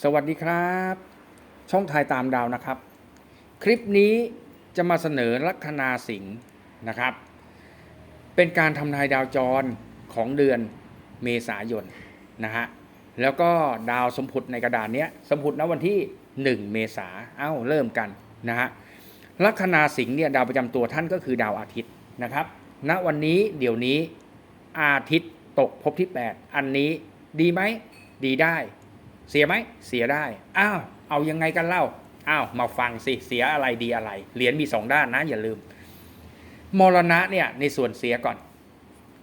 สวัสดีครับ ช่องทายตามดาวนะครับ คลิปนี้จะมาเสนอลัคนาสิงห์นะครับ เป็นการทำนายดาวจรของเดือนเมษายนนะฮะแล้วก็ดาวสมพุทธในกระดานเนี้ยสมพุทธณวันที่ 1 เมษาเอ้าเริ่มกันนะฮะลัคนาสิงห์เนี่ยดาวประจำตัวท่านก็คือดาวอาทิตย์นะครับณวันนี้เดี๋ยวนี้อาทิตย์ตกภพที่ 8 อันนี้ดีไหมดีได้ เสียไหมเสียได้ อ้าว เอายังไงกันเล่า อ้าว มาฟังสิ เสียอะไรดีอะไร เหรียญมีสองด้านนะอย่าลืม มรณะเนี่ยในส่วนเสียก่อน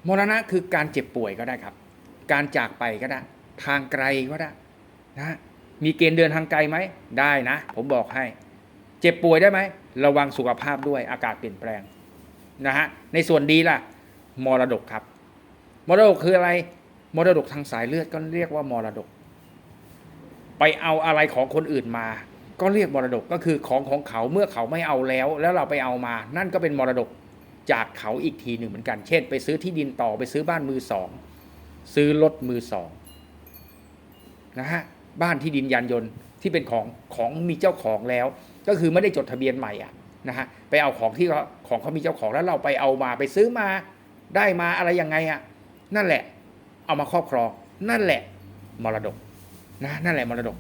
มรณะคือการเจ็บป่วยก็ได้ครับ การจากไปก็ได้ ทางไกลก็ได้นะมีเกณฑ์เดินทางไกลไหม ได้นะ ผมบอกให้ เจ็บป่วยได้ไหม ระวังสุขภาพด้วย อากาศเปลี่ยนแปลงนะฮะ ในส่วนดีล่ะ มรดกครับ มรดกคืออะไร มรดกทางสายเลือดก็เรียกว่ามรดก ไปเอาอะไรของคนอื่นมา ก็เรียกมรดกก็คือของของเขาเมื่อเขาไม่เอาแล้ว แล้วเราไปเอามา นั่นก็เป็นมรดกจากเขาอีกทีหนึ่งเหมือนกัน เช่น ไปซื้อที่ดินต่อไปซื้อบ้านมือสองซื้อรถมือสองนะฮะบ้านที่ดินยานยนต์ที่เป็นของของมีเจ้าของแล้ว ก็คือไม่ได้จดทะเบียนใหม่อะนะฮะไปเอาของที่เขาของเขามีเจ้าของแล้วเราไปเอามาไปซื้อมาได้มาอะไรยังไงอะนั่นแหละ เอามาครอบครองนั่นแหละ มรดก นะนั่นแหละมรดก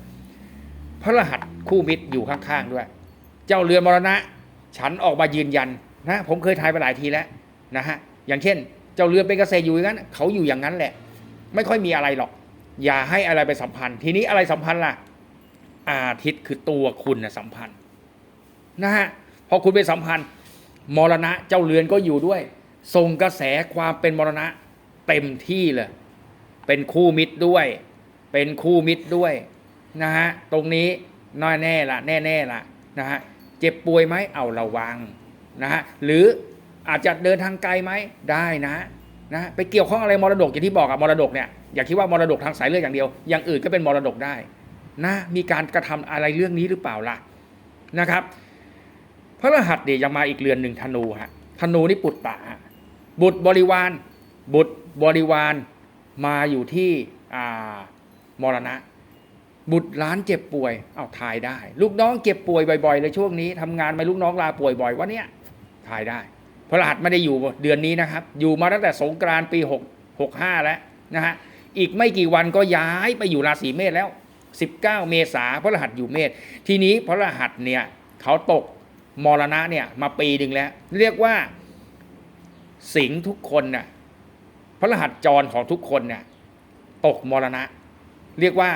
พระรหัสคู่มิตรอยู่ข้างๆด้วย เจ้าเรือนมรณะ ฉันออกมายืนยันนะผมเคยทายไปหลายทีแล้วนะฮะอย่างเช่น เจ้าเรือนเป็นเกษตรอยู่อย่างนั้นเขาอยู่อย่างนั้นแหละ ไม่ค่อยมีอะไรหรอก อย่าให้อะไรไปสัมพันธ์ ทีนี้อะไรสัมพันธ์ล่ะ อาทิตย์คือตัวคุณนะสัมพันธ์นะฮะพอคุณไปสัมพันธ์มรณะเจ้าเรือนก็อยู่ด้วยส่งกระแสความเป็นมรณะเต็มที่เลย เป็นคู่มิตรด้วย เป็นคู่มิตรด้วยนะฮะตรงนี้น้อยแน่ละแน่แน่ละนะฮะเจ็บป่วยไหมเอาระวังนะฮะหรืออาจจะเดินทางไกลไหมได้นะนะไปเกี่ยวข้องอะไรมรดกอย่างที่บอกอะมรดกเนี่ยอย่าคิดว่ามรดกทางสายเลือดอย่างเดียว อย่างอื่นก็เป็นมรดกได้นะมีการกระทำอะไรเรื่องนี้หรือเปล่าล่ะนะครับ พระรหัสเนี่ยยังมาอีกเรือนหนึ่งธนูฮะธนูนี่ปุตตะฮะบุตรบริวาร บุตรบริวารมาอยู่ที่อ่า มรณะ บุตรล้านเจ็บป่วย เอาทายได้ ลูกน้องเจ็บป่วยบ่อยๆเลยช่วงนี้ทำงานมาลูกน้องลาป่วยบ่อยว่าเนี้ยทายได้พระรหัสไม่ได้อยู่เดือนนี้นะครับ อยู่มาตั้งแต่สงกรานต์ปี6 65 แล้วนะฮะอีกไม่กี่วันก็ย้ายไปอยู่ราศีเมษแล้ว 19 เมษาพระรหัสอยู่เมษทีนี้พระรหัสเนี่ยเขาตกมรณะเนี่ยมาปีหนึ่งแล้ว เรียกว่าสิงทุกคนน่ะพระรหัสจรของทุกคนเนี่ยตกมรณะ เรียกว่า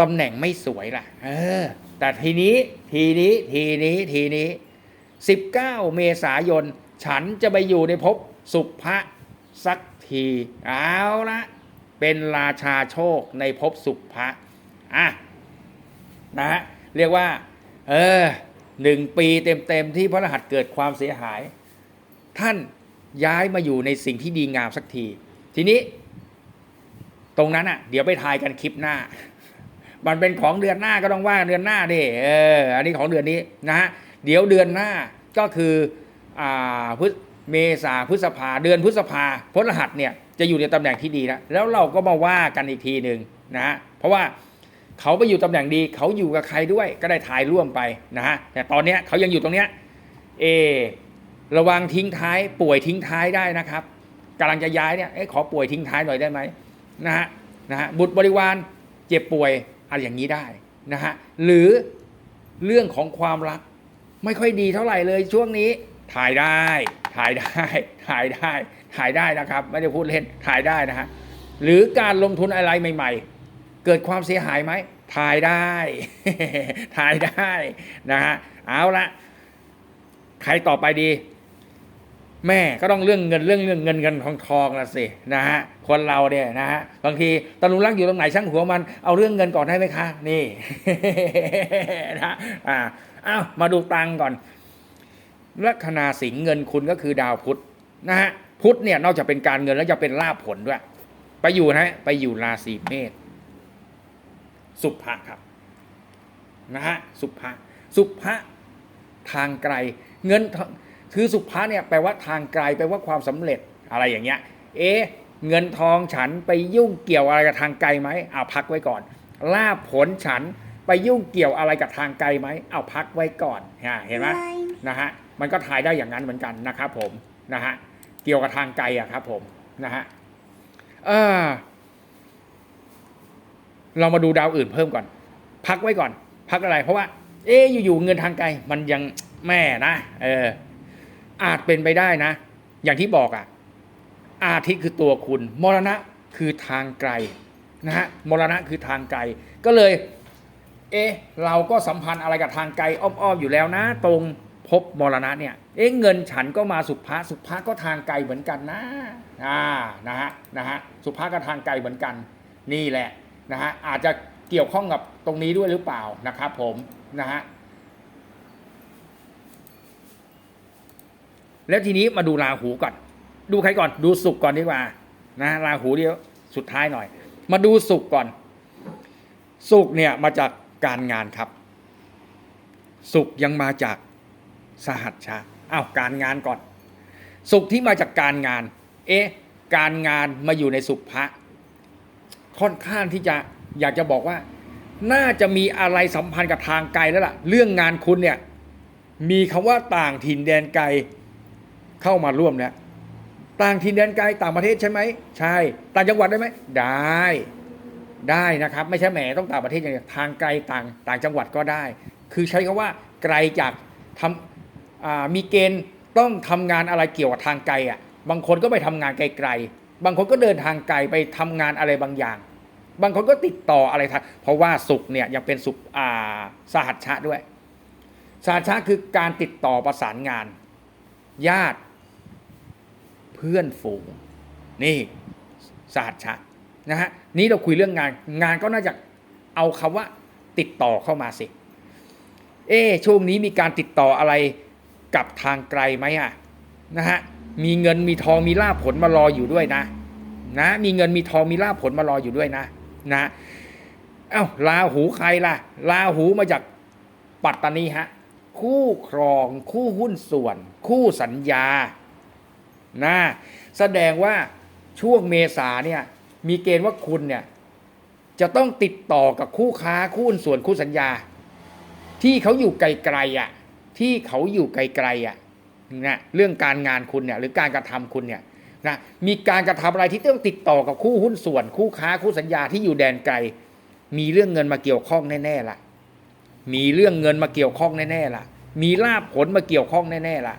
ตำแหน่งไม่สวยล่ะ เออ แต่ทีนี้ทีนี้ทีนี้ทีนี้ 19 เมษายน ฉันจะไปอยู่ในภพสุภะสักทีเอาละเป็นราชาโชคในภพสุภะอะนะฮะเรียกว่า เออหนึ่งปีเต็มๆที่พระรหัสเกิดความเสียหาย ท่านย้ายมาอยู่ในสิ่งที่ดีงามสักที ทีนี้ ตรงนั้นอะ เดี๋ยวไปทายกันคลิปหน้า มันเป็นของเดือนหน้าก็ต้องว่าเดือนหน้าดิเออ อันนี้ของเดือนนี้นะฮะเดี๋ยวเดือนหน้าก็คืออ่าพฤษเมษาพฤษภาเดือนพฤษภาพฤหัสเนี่ยจะอยู่ในตำแหน่งที่ดีแล้วแล้วเราก็มาว่ากันอีกทีหนึ่งนะฮะเพราะว่าเขาไปอยู่ตำแหน่งดีเขาอยู่กับใครด้วยก็ได้ทายร่วมไปนะฮะแต่ตอนเนี้ยเขายังอยู่ตรงเนี้ยเอระวังทิ้งท้ายป่วยทิ้งท้ายได้นะครับกำลังจะย้ายเนี่ยเอขอป่วยทิ้งท้ายหน่อยได้ไหม นะฮะนะฮะบุตรบริวารเจ็บป่วยอะไรอย่างนี้ได้นะฮะหรือเรื่องของความรักไม่ค่อยดีเท่าไหร่เลยช่วงนี้ถ่ายได้ถ่ายได้ถ่ายได้ถ่ายได้นะครับ ไม่ได้พูดเล่นถ่ายได้นะฮะหรือการลงทุนอะไรใหม่ ๆ เกิดความเสียหายไหมถ่ายได้ ถ่ายได้นะฮะเอาละใครต่อไปดี แม่ก็ต้องเรื่องเงินเรื่องเรื่องเงินเงินทองทองละสินะฮะคนเราเนี่ยนะฮะบางทีตะลุรักอยู่ตรงไหนช่างหัวมันเอาเรื่องเงินก่อนได้ไหมคะนี่นะอ่าอ้าวมาดูตังก่อนลัคนาสิงห์เงินคุณก็คือดาวพุธนะฮะพุธเนี่ยนอกจากเป็นการเงินแล้วจะเป็นลาภผลด้วย ไปอยู่นะฮะไปอยู่ราศีเมษสุภะครับนะฮะสุภะสุภะทางไกลเงินทอง คือสุภะเนี่ยแปลว่าทางไกลแปลว่าความสำเร็จอะไรอย่างเงี้ย เอ๊ะเงินทองฉันไปยุ่งเกี่ยวอะไรกับทางไกลไหมอ่าพักไว้ก่อนลาบผลฉันไปยุ่งเกี่ยวอะไรกับทางไกลไหมเอาพักไว้ก่อนฮะเห็นไหมไม่นะฮะมันก็ทายได้อย่างนั้นเหมือนกันนะครับผมนะฮะเกี่ยวกับทางไกลอะครับผมนะฮะเออเรามาดูดาวอื่นเพิ่มก่อน พักไว้ก่อน พักอะไร เพราะว่า เอ๊ะอยู่ๆเงินทางไกลมันยังแม่นะเออ อาจเป็นไปได้นะ อย่างที่บอกอะอาทิตย์คือตัวคุณ มรณะคือทางไกลนะฮะมรณะคือทางไกล ก็เลย เอ๊ะเราก็สัมพันธ์อะไรกับทางไกลอ้อมๆอยู่แล้วนะ ตรงพบมรณะเนี่ย เอ๊ะเงินฉันก็มาสุภาสุภาก็ทางไกลเหมือนกันนะอ่านะฮะนะฮะสุภาก็ทางไกลเหมือนกัน นี่แหละนะฮะอาจจะเกี่ยวข้องกับตรงนี้ด้วยหรือเปล่านะครับผมนะฮะ แล้วทีนี้มาดูราหูก่อน ดูใครก่อนดูสุกก่อนดีกว่านะราหูเดียวสุดท้ายหน่อย มาดูสุกก่อน สุกเนี่ยมาจากการงานครับ สุขยังมาจากสหัชชาอ้าวการงานก่อน สุขที่มาจากการงาน เอ๊ะการงานมาอยู่ในสุขพระค่อนข้างที่จะอยากจะบอกว่า น่าจะมีอะไรสัมพันธ์กับทางไกลแล้วล่ะ เรื่องงานคุณเนี่ยมีคำว่าต่างถิ่นแดนไกล เข้ามาร่วมแล้วต่างถิ่นแดนไกลต่างประเทศใช่ไหมใช่ ต่างจังหวัดได้ไหมได้ ได้นะครับ ไม่ใช่แหมต้องต่างประเทศอย่างเดียวทางไกลต่างต่างจังหวัดก็ได้ คือใช้คำว่าไกลจากทำมีเกณฑ์ต้องทำงานอะไรเกี่ยวกับทางไกลอะบางคนก็ไปทำงานไกลๆบางคนก็เดินทางไกลไปทำงานอะไรบางอย่าง บางคนก็ติดต่ออะไรทางเพราะว่าสุขเนี่ยยังเป็นสุขอ่าสหัชชะด้วยสหัชชะคือการติดต่อประสานงาน ญาติ เพื่อนฝูง นี่สหัชชะนะฮะนี่เราคุยเรื่องงานงานก็น่าจะเอาคำว่าติดต่อเข้ามาสิ เอ๊ะช่วงนี้มีการติดต่ออะไรกับทางไกลไหมอะนะฮะมีเงินมีทองมีลาภผลมารออยู่ด้วยนะนะมีเงินมีทองมีลาภผลมารออยู่ด้วยนะนะเอ้าลาหูใครล่ะลาหูมาจากปัตตานีฮะคู่ครอง คู่หุ้นส่วน คู่สัญญา นะแสดงว่าช่วงเมษาเนี่ยมีเกณฑ์ว่าคุณเนี่ยจะต้องติดต่อกับคู่ค้าคู่หุ้นส่วนคู่สัญญา ที่เขาอยู่ไกลๆอะที่เขาอยู่ไกลๆอะนะเรื่องการงานคุณเนี่ยหรือการกระทำคุณเนี่ยนะมีการกระทำอะไรที่ต้องติดต่อกับคู่หุ้นส่วน คู่ค้าคู่สัญญาที่อยู่แดนไกล มีเรื่องเงินมาเกี่ยวข้องแน่ๆล่ะ มีเรื่องเงินมาเกี่ยวข้องแน่ๆล่ะ มีลาภผลมาเกี่ยวข้องแน่ๆล่ะ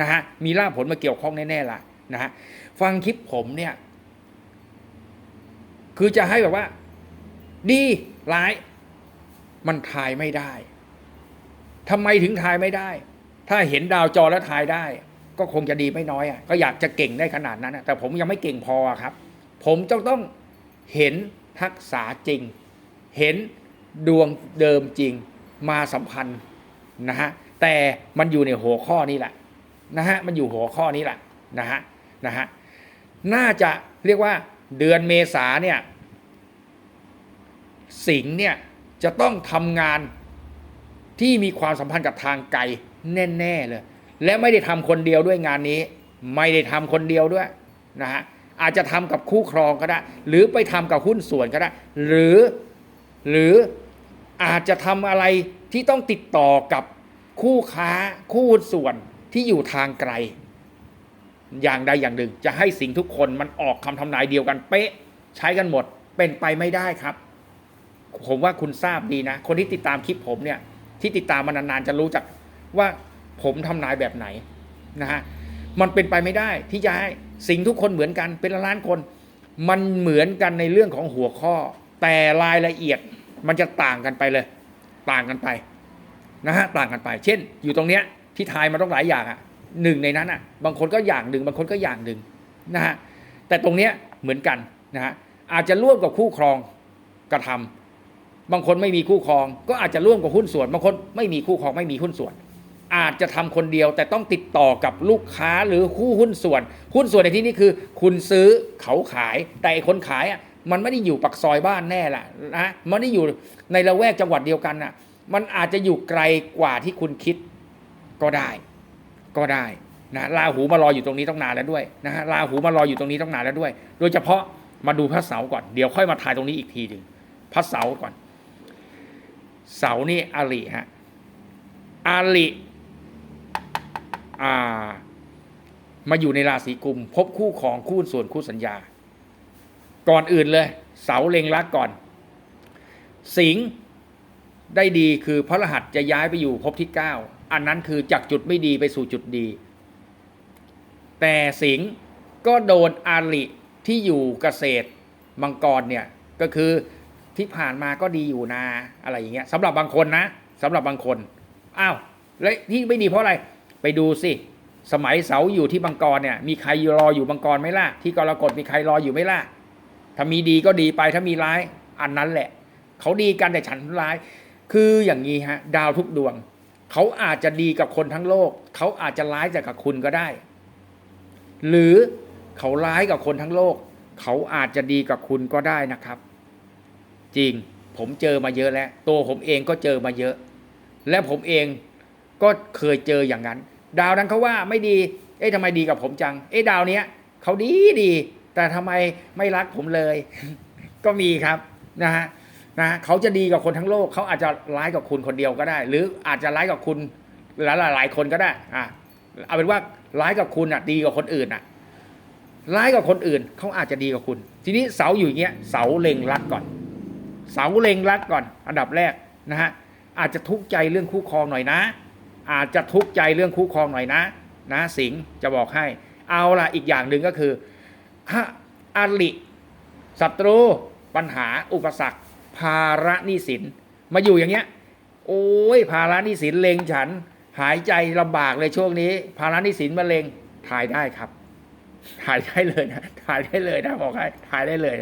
นะฮะมีลาผลมาเกี่ยวข้องแน่ๆล่ะนะฮะฟังคลิปผมเนี่ย คือจะให้แบบว่า ดีร้าย มันทายไม่ได้ทำไมถึงทายไม่ได้ ถ้าเห็นดาวจอแล้วทายได้ ก็คงจะดีไม่น้อยอะก็อยากจะเก่งได้ขนาดนั้นอะแต่ผมยังไม่เก่งพอครับ ผมจะต้องเห็นทักษะจริง เห็นดวงเดิมจริงมาสัมพันธ์นะฮะแต่มันอยู่ในหัวข้อนี้แหละ นะฮะมันอยู่หัวข้อนี้แหละนะฮะนะฮะน่าจะเรียกว่าเดือนเมษาเนี่ยสิงเนี่ยจะต้องทำงานที่มีความสัมพันธ์กับทางไกลแน่ ๆ เลย และไม่ได้ทำคนเดียวด้วยงานนี้ ไม่ได้ทำคนเดียวด้วยนะฮะอาจจะทำกับคู่ครองก็ได้ หรือไปทำกับหุ้นส่วนก็ได้ หรือหรืออาจจะทำอะไรที่ต้องติดต่อกับคู่ค้าคู่หุ้นส่วน ที่อยู่ทางไกล อย่างใดอย่างหนึ่ง จะให้สิ่งทุกคนมันออกคำทำนายเดียวกันเป๊ะใช้กันหมดเป็นไปไม่ได้ครับ ผมว่าคุณทราบดีนะ คนที่ติดตามคลิปผมเนี่ย ที่ติดตามมานานๆจะรู้จักว่าผมทำนายแบบไหนนะฮะมันเป็นไปไม่ได้ที่จะให้สิ่งทุกคนเหมือนกันเป็นล้านคน มันเหมือนกันในเรื่องของหัวข้อ แต่รายละเอียดมันจะต่างกันไปเลย ต่างกันไปนะฮะต่างกันไป เช่น อยู่ตรงเนี้ย ที่ทายมาต้องหลายอย่างอะหนึ่งในนั้นอะ บางคนก็อย่างหนึ่งบางคนก็อย่างหนึ่งนะฮะแต่ตรงเนี้ยเหมือนกันนะฮะอาจจะร่วมกับคู่ครองกระทำบางคนไม่มีคู่ครอง ก็อาจจะร่วมกับหุ้นส่วน บางคนไม่มีคู่ครองไม่มีหุ้นส่วน อาจจะทำคนเดียวแต่ต้องติดต่อกับลูกค้าหรือคู่หุ้นส่วน หุ้นส่วนในที่นี้คือ คุณซื้อเขาขาย แต่คนขายอะมันไม่ได้อยู่ปักซอยบ้านแน่แหละนะมันไม่ได้อยู่ในละแวกจังหวัดเดียวกันอะ มันอาจจะอยู่ไกลกว่าที่คุณคิด ก็ได้ ก็ได้นะลาหูมารออยู่ตรงนี้ต้องนานแล้วด้วยนะฮะลาหูมารออยู่ตรงนี้ต้องนานแล้วด้วย โดยเฉพาะมาดูพระเสาร์ก่อนเดี๋ยวค่อยมาทายตรงนี้อีกทีหนึ่งพระเสาร์ก่อน เสาร์นี่อาริฮะอาริอ่า มาอยู่ในราศีกุม พบคู่ของคู่ส่วนคู่สัญญา ก่อนอื่นเลย เสาเล็งรักก่อน สิงได้ดีคือพระรหัสจะย้ายไปอยู่ภพที่9 อันนั้นคือจากจุดไม่ดีไปสู่จุดดี แต่สิงห์ก็โดนอาริที่อยู่เกษตรมังกรเนี่ยก็คือที่ผ่านมาก็ดีอยู่นะอะไรอย่างเงี้ยสำหรับบางคนนะสำหรับบางคนอ้าวแล้วที่ไม่ดีเพราะอะไรไปดูสิสมัยเสาอยู่ที่บังกรเนี่ยมีใครรออยู่บังกรไหมล่ะ ที่กรกฎมีใครรออยู่ไหมล่ะถ้ามีดีก็ดีไปถ้ามีร้ายอันนั้นแหละ เขาดีกันแต่ฉันร้าย คืออย่างนี้ฮะ ดาวทุกดวง เขาอาจจะดีกับคนทั้งโลก เขาอาจจะร้ายแต่กับคุณก็ได้ หรือเขาร้ายกับคนทั้งโลก เขาอาจจะดีกับคุณก็ได้นะครับ จริงผมเจอมาเยอะแล้ว ตัวผมเองก็เจอมาเยอะ และผมเองก็เคยเจออย่างนั้น ดาวนั้นเขาว่าไม่ดี เอ๊ะทำไมดีกับผมจัง เอ๊ะดาวเนี้ยเขาดีดี แต่ทำไมไม่รักผมเลย ก็มีครับนะฮะ นะเขาจะดีกับคนทั้งโลก เขาอาจจะร้ายกับคุณคนเดียวก็ได้ หรืออาจจะร้ายกับคุณหลายหลายๆคนก็ได้อะเอาเป็นว่าร้ายกับคุณอะดีกว่าคนอื่นอะร้ายกับคนอื่นเขาอาจจะดีกับคุณ ทีนี้เสาอยู่เงี้ยเสาเล็งรักก่อน เสาเล็งรักก่อน อันดับแรกนะฮะอาจจะทุกข์ใจเรื่องคู่ครองหน่อยนะ อาจจะทุกข์ใจเรื่องคู่ครองหน่อยนะ นะสิงจะบอกให้ เอาล่ะอีกอย่างหนึ่งก็คือฮะอาลิศัตรูปัญหาอุปสรรค ภาระหนี้สิน มาอยู่อย่างเงี้ย โอ้ยภาระหนี้สินเลงฉัน หายใจลำบากเลยช่วงนี้ ภาระหนี้สินมาเลงถ่ายได้ครับ ถ่ายได้เลยนะถ่ายได้เลยนะบอกให้ถ่ายได้เลย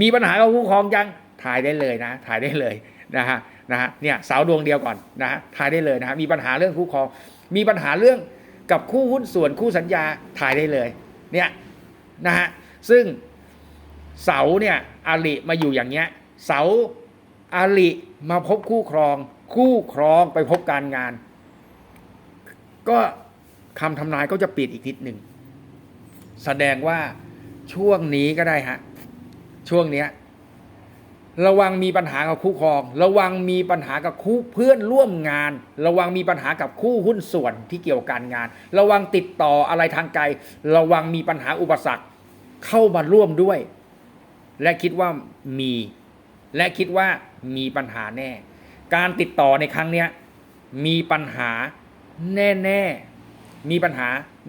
มีปัญหากับคู่ครองยังถ่ายได้เลยนะ ถ่ายได้เลยนะฮะนะฮะเนี่ยเสาดวงเดียวก่อนนะฮะถ่ายได้เลยนะฮะมีปัญหาเรื่องคู่ครอง มีปัญหาเรื่องกับคู่หุ้นส่วนคู่สัญญาถ่ายได้เลย เนี่ยนะฮะซึ่งเสาเนี่ยอาลิมาอยู่อย่างเงี้ย เสาอาลิมาพบคู่ครอง คู่ครองไปพบการงาน ก็คำทำนายก็จะปิดอีกทิศหนึ่ง แสดงว่าช่วงนี้ก็ได้ฮะ ช่วงเนี้ยระวังมีปัญหากับคู่ครอง ระวังมีปัญหากับคู่เพื่อนร่วมงาน ระวังมีปัญหากับคู่หุ้นส่วนที่เกี่ยวกับการงาน ระวังติดต่ออะไรทางไกล ระวังมีปัญหาอุปสรรคเข้ามาร่วมด้วย และคิดว่ามี และคิดว่ามีปัญหาแน่ การติดต่อในครั้งเนี้ยมีปัญหาแน่ๆ มีปัญหา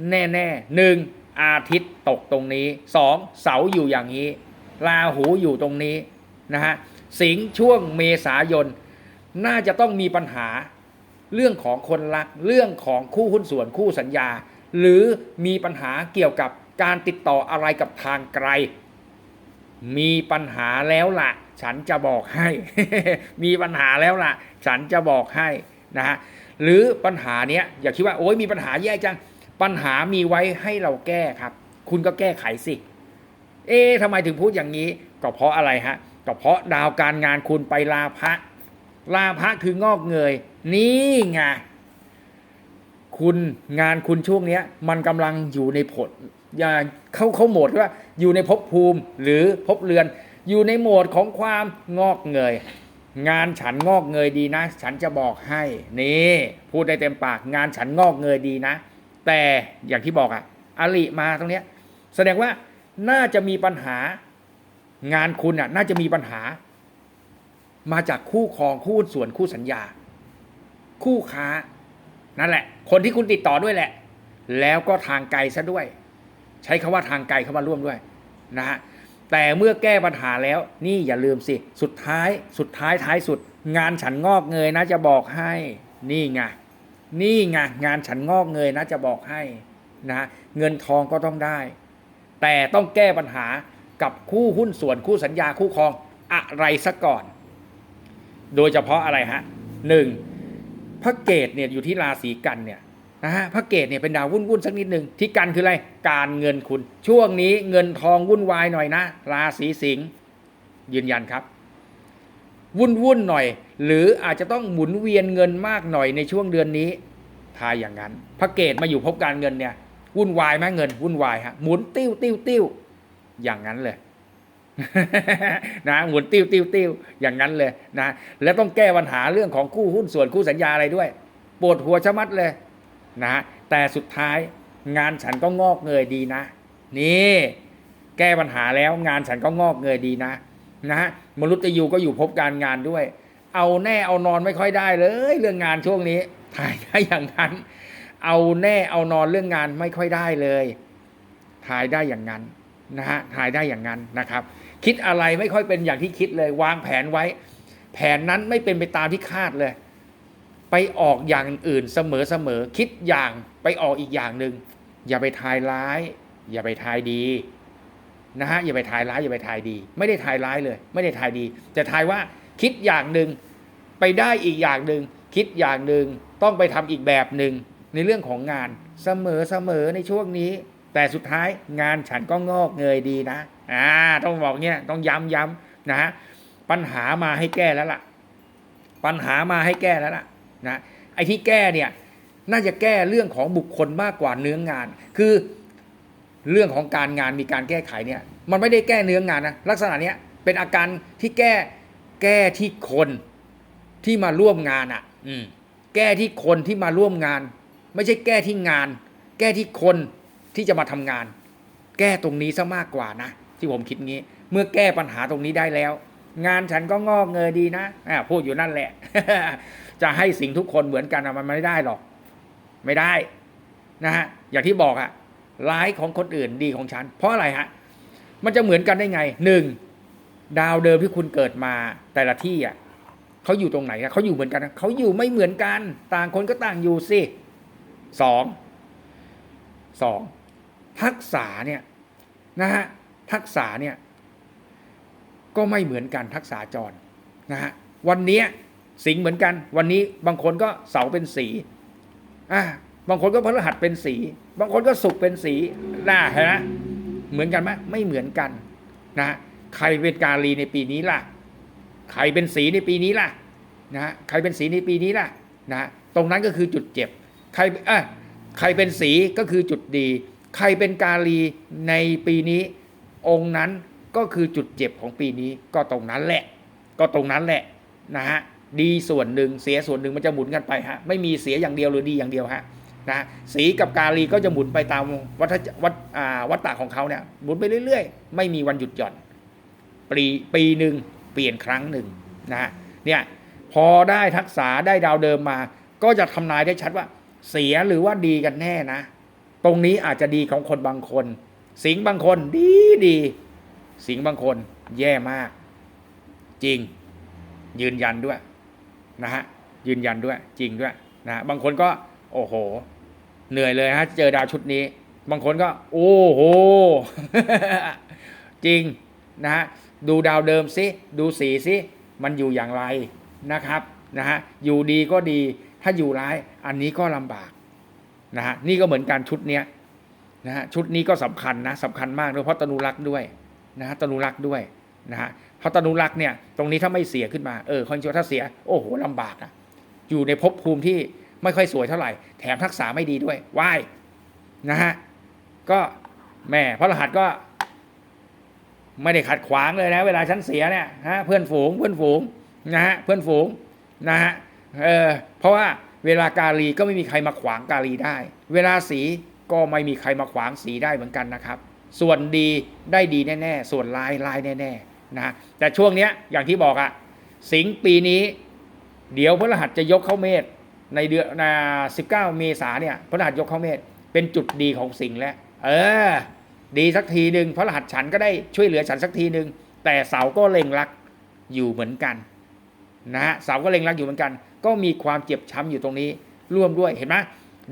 แน่ๆหนึ่งอาทิตย์ตกตรงนี้สองเสาอยู่อย่างนี้ ราหูอยู่ตรงนี้นะฮะสิงช่วงเมษายน น่าจะต้องมีปัญหาเรื่องของคนรัก เรื่องของคู่หุ้นส่วนคู่สัญญา หรือมีปัญหาเกี่ยวกับการติดต่ออะไรกับทางไกล มีปัญหาแล้วล่ะ ฉันจะบอกให้ มีปัญหาแล้วล่ะ ฉันจะบอกให้นะฮะหรือปัญหาเนี้ยอย่าคิดว่าโอ้ยมีปัญหาแย่จัง ปัญหามีไว้ให้เราแก้ครับ คุณก็แก้ไขสิ เอ๊ะทำไมถึงพูดอย่างนี้ ก็เพราะอะไรฮะก็เพราะดาวการงานคุณไปลาพระลาพระคืองอกเงย นี่ไงคุณงานคุณช่วงเนี้ย มันกำลังอยู่ในผลอย่าเข้าเข้าโหมดว่าอยู่ในภพภูมิหรือภพเรือน อยู่ในโหมดของความงอกเงย งานฉันงอกเงยดีนะ ฉันจะบอกให้ นี่พูดได้เต็มปาก งานฉันงอกเงยดีนะ แต่อย่างที่บอกอะอลิมาตรงเนี้ย แสดงว่าน่าจะมีปัญหา งานคุณอะน่าจะมีปัญหา มาจากคู่ครองคู่ส่วนคู่สัญญา คู่ค้า นั่นแหละ คนที่คุณติดต่อด้วยแหละ แล้วก็ทางไกลซะด้วย ใช้คำว่าทางไกลเข้ามาร่วมด้วยนะฮะ แต่เมื่อแก้ปัญหาแล้ว นี่อย่าลืมสิ สุดท้ายสุดท้ายท้ายสุด งานฉันงอกเงยนะจะบอกให้นี่ไงนี่ไงงานฉันงอกเงยนะจะบอกให้นะเงินทองก็ต้องได้ แต่ต้องแก้ปัญหากับคู่หุ้นส่วนคู่สัญญาคู่ครองอะไรซะก่อน โดยเฉพาะอะไรฮะหนึ่งพระเกตเนี่ยอยู่ที่ราศีกันเนี่ย นะฮะพระเกตเนี่ยเป็นดาววุ่นวุ่นๆสักนิดหนึ่งที่กันคืออะไรการเงินคุณ ช่วงนี้เงินทองวุ่นวายหน่อยนะ ราศีสิงห์ยืนยันครับ วุ่นวุ่นๆหน่อย หรืออาจจะต้องหมุนเวียนเงินมากหน่อยในช่วงเดือนนี้ทายอย่างนั้น พระเกตมาอยู่พบการเงินเนี่ยวุ่นวายไหมเงินวุ่นวายฮะหมุนติ้วติ้วติ้วอย่างนั้นเลยนะหมุนติ้วติ้วติ้วอย่างนั้นเลยนะแล้วต้องแก้ปัญหาเรื่องของคู่หุ้นส่วนคู่สัญญาอะไรด้วยปวดหัวชะมัดเลย นะ แต่สุดท้ายงานฉันก็งอกเงยดีนะ นี่ แก้ปัญหาแล้วงานฉันก็งอกเงยดีนะ นะฮะมนุษย์ยูก็อยู่พบการงานด้วย เอาแน่เอานอนไม่ค่อยได้เลย เรื่องงานช่วงนี้ถ่ายได้อย่างนั้น เอาแน่เอานอนเรื่องงานไม่ค่อยได้เลยถ่ายได้อย่างนั้นนะฮะถ่ายได้อย่างนั้นนะครับ คิดอะไรไม่ค่อยเป็นอย่างที่คิดเลยวางแผนไว้ แผนนั้นไม่เป็นไปตามที่คาดเลย ไปออกอย่างอื่นเสมอเสมอคิดอย่างไปออกอีกอย่างหนึ่งอย่าไปทายร้าย อย่าไปทายดีนะฮะอย่าไปทายร้ายอย่าไปทายดี ไม่ได้ทายร้ายเลย ไม่ได้ทายดี แต่ทายว่าคิดอย่างหนึ่งไปได้อีกอย่างหนึ่งคิดอย่างหนึ่งต้องไปทำอีกแบบหนึ่งในเรื่องของงานเสมอเสมอในช่วงนี้ แต่สุดท้ายงานฉันก็งอกเงยดีนะอ่าต้องบอกเนี่ยต้องย้ำย้ำนะฮะปัญหามาให้แก้แล้วล่ะ ปัญหามาให้แก้แล้วล่ะ นะไอ้ที่แก้เนี่ยน่าจะแก้เรื่องของบุคคลมากกว่าเนื้องาน คือเรื่องของการงานมีการแก้ไขเนี่ยมันไม่ได้แก้เนื้องานนะลักษณะเนี้ยเป็นอาการที่แก้แก้ที่คนที่มาร่วมงานอะ อืมแก้ที่คนที่มาร่วมงาน ไม่ใช่แก้ที่งาน แก้ที่คนที่จะมาทำงาน แก้ตรงนี้ซะมากกว่านะที่ผมคิดงี้ เมื่อแก้ปัญหาตรงนี้ได้แล้ว งานฉันก็งอกเงยดีนะอ่าพูดอยู่นั่นแหละ จะให้สิ่งทุกคนเหมือนกันมันไม่ได้หรอก ไม่ได้นะฮะอย่างที่บอกอะร้ายของคนอื่นดีของฉัน เพราะอะไรฮะมันจะเหมือนกันได้ไงหนึ่งดาวเดิมที่คุณเกิดมาแต่ละที่อะเขาอยู่ตรงไหนอะเขาอยู่เหมือนกันเขาอยู่ไม่เหมือนกัน ต่างคนก็ต่างอยู่สิสองสองทักษะเนี่ยนะฮะทักษะเนี่ยก็ไม่เหมือนกันทักษะจรนะฮะวันเนี้ย สิงเหมือนกัน วันนี้บางคนก็เสาเป็นสีอ่าบางคนก็พฤหัสเป็นสี บางคนก็ศุกร์เป็นสีน่าเห็นไหมเหมือนกันไหมไม่เหมือนกันนะใครเป็นกาลีในปีนี้ล่ะ ใครเป็นสีในปีนี้ล่ะนะใครเป็นสีในปีนี้ล่ะนะตรงนั้นก็คือจุดเจ็บ ใครอะใครเป็นสีก็คือจุดดี ใครเป็นกาลีในปีนี้ องค์นั้นก็คือจุดเจ็บของปีนี้ก็ตรงนั้นแหละ ก็ตรงนั้นแหละนะฮะ ดีส่วนหนึ่งเสียส่วนหนึ่งมันจะหมุนกันไปฮะไม่มีเสียอย่างเดียวหรือดีอย่างเดียวฮะนะสีกับกาลีก็จะหมุนไปตามวัฏวัฏวัฏฏะของเขาเนี่ยหมุนไปเรื่อยๆ ไม่มีวันหยุดหย่อน ปีปีหนึ่งเปลี่ยนครั้งหนึ่งนะเนี่ยพอได้ทักษะได้ดาวเดิมมา ก็จะทำนายได้ชัดว่า เสียหรือว่าดีกันแน่นะ ตรงนี้อาจจะดีของคนบางคน สิงบางคนดีดี สิงบางคนแย่มาก จริง ยืนยันด้วย นะฮะยืนยันด้วยจริงด้วยนะะบางคนก็โอ้โห เหนื่อยเลยฮะเจอดาวชุดนี้ บางคนก็ โอ้โห จริงนะฮะดูดาวเดิมสิดูสีสิมันอยู่อย่างไรนะครับนะฮะอยู่ดีก็ดีถ้าอยู่ร้ายอันนี้ก็ลำบากนะฮะนี่ก็เหมือนกันชุดเนี้ยนะฮะชุดนี้ก็สำคัญนะสำคัญมากด้วยเพราะตนุรักษ์ด้วยนะฮะตนุรักษ์ด้วยนะฮะ พราะตนุรักษ์เนี่ยตรงนี้ถ้าไม่เสียขึ้นมาเออคอนโทรถ้าเสียโอ้โหลำบากอะอยู่ในภพภูมิที่ไม่ค่อยสวยเท่าไหร่ แถมทักษะไม่ดีด้วยวายนะฮะก็แม่พระรหัสก็ ไม่ได้ขัดขวางเลยนะ เวลาฉันเสียเนี่ยฮะเพื่อนฝูงเพื่อนฝูงนะฮะเพื่อนฝูงนะฮะเออเพราะว่าเวลากาลีก็ไม่มีใครมาขวางกาลีได้ เวลาสีก็ไม่มีใครมาขวางสีได้เหมือนกันนะครับ ส่วนดีได้ดีแน่ ๆ ส่วนลายลายแน่ ๆ นะแต่ช่วงเนี้ยอย่างที่บอกอะสิงปีนี้ เดี๋ยวพระรหัสจะยกเข้าเมษในเดือนนา19เมษาเนี่ยพระรหัสยกเข้าเมษเป็นจุดดีของสิงแล้ว เออ ดีสักทีหนึ่งพระรหัสฉันก็ได้ช่วยเหลือฉันสักทีหนึ่งแต่เสาก็เล็งรักอยู่เหมือนกันนะฮะเสาก็เล็งรักอยู่เหมือนกัน ก็มีความเจ็บช้ำอยู่ตรงนี้ ร่วมด้วยเห็นไหม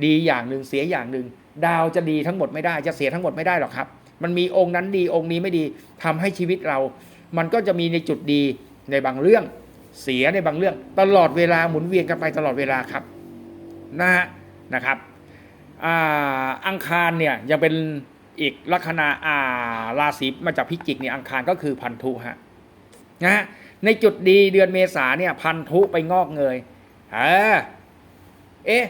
ดีอย่างหนึ่งเสียอย่างหนึ่งดาวจะดีทั้งหมดไม่ได้จะเสียทั้งหมดไม่ได้หรอกครับ มันมีองค์นั้นดีองค์นี้ไม่ดีทำให้ชีวิตเรา มันก็จะมีในจุดดีในบางเรื่องเสียในบางเรื่อง ตลอดเวลาหมุนเวียนกันไปตลอดเวลาครับนะฮะนะครับอ,อังคารเนี่ยยังเป็นอีกลัคนาอาราศีมาจากพิจิกเนี่ยอังคารก็คือพันธุฮะนะฮะในจุดดีเดือนเมษาเนี่ยพันธุไปงอกเงยเออเอ๊ะ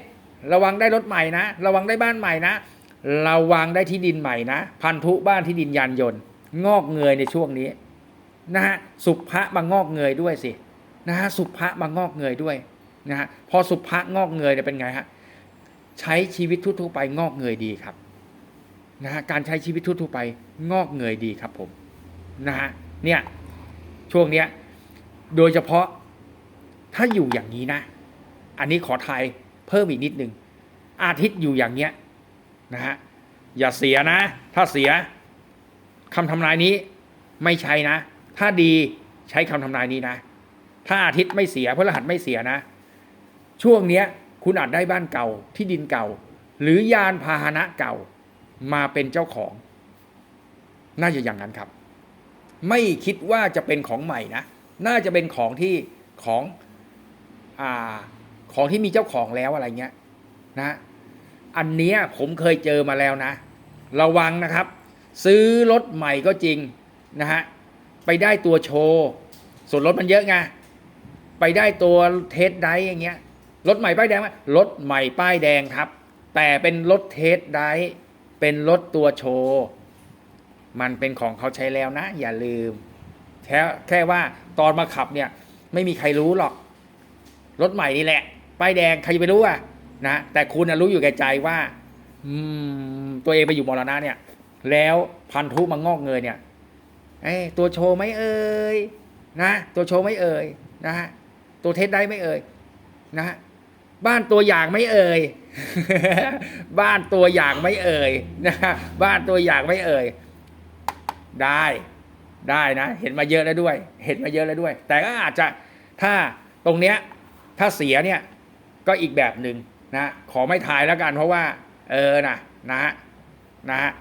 ระวังได้รถใหม่นะ ระวังได้บ้านใหม่นะระวังได้ที่ดินใหม่นะ พันธุบ้านที่ดินยานยนต์ งอกเงยในช่วงนี้ นะฮะสุภะมางอกเงยด้วยสินะฮะสุภะมางอกเงยด้วยนะฮะพอสุภะงอกเงยเนี่ยเป็นไงฮะใช้ชีวิตทั่วๆไปงอกเงยดีครับนะฮะการใช้ชีวิตทั่วๆไปงอกเงยดีครับผมนะฮะเนี่ยช่วงเนี้ยโดยเฉพาะถ้าอยู่อย่างนี้นะ อันนี้ขอทายเพิ่มอีกนิดนึง อาทิตย์อยู่อย่างเนี้ยนะฮะอย่าเสียนะ ถ้าเสียคำทำนายนี้ไม่ใช่นะ ถ้าดีใช้คำทำนายนี้นะ ถ้าอาทิตย์ไม่เสียพฤหัสไม่เสียนะ ช่วงเนี้ยคุณอาจได้บ้านเก่าที่ดินเก่า หรือยานพาหนะเก่ามาเป็นเจ้าของ น่าจะอย่างนั้นครับ ไม่คิดว่าจะเป็นของใหม่นะ น่าจะเป็นของที่ของอ่าของที่มีเจ้าของแล้วอะไรเงี้ยนะ อันเนี้ยผมเคยเจอมาแล้วนะ ระวังนะครับ ซื้อรถใหม่ก็จริงนะฮะ ไปได้ตัวโชว์ส่วนรถมันเยอะไงไปได้ตัวเทสไดอย่างเงี้ยรถใหม่ป้ายแดงไหมรถใหม่ป้ายแดงครับ แต่เป็นรถเทสไดเป็นรถตัวโชว์มันเป็นของเขาใช้แล้วนะ อย่าลืมแค่แค่ว่าตอนมาขับเนี่ย ไม่มีใครรู้หรอก รถใหม่นี่แหละ ป้ายแดงใครจะไปรู้อะนะแต่คุณนะรู้อยู่แก่ใจว่า อืม ตัวเองไปอยู่มรณะเนี่ย แล้วพันธุมางอกเงยเนี่ย เอ้ยตัวโชว์ไหม่เอ่ยนะ ตัวโชว์ไหม่เอ่ยนะฮะตัวเทสได้ไหม่เอ่ยนะฮะบ้านตัวอย่างไหม่เอ่ยบ้านตัวอย่างไหม่เอ่ยนะฮะบ้านตัวอย่างไหม่เอ่ยได้ได้นะ เห็นมาเยอะแล้วด้วย เห็นมาเยอะแล้วด้วย แต่ก็อาจจะถ้าตรงเนี้ยถ้าเสียเนี่ยก็อีกแบบหนึ่งนะขอไม่ทายแล้วกันเพราะว่า เออนะนะฮะนะฮะ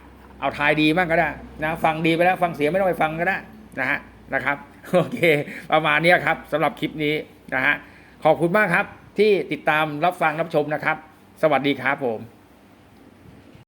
เอาทายดีบ้างก็ได้นะฟังดีไปแล้วฟังเสียไม่ต้องไปฟังก็ได้นะฮะนะครับโอเค ประมาณนี้ครับสำหรับคลิปนี้นะฮะขอบคุณมากครับที่ติดตามรับฟังรับชมนะครับ สวัสดีครับผม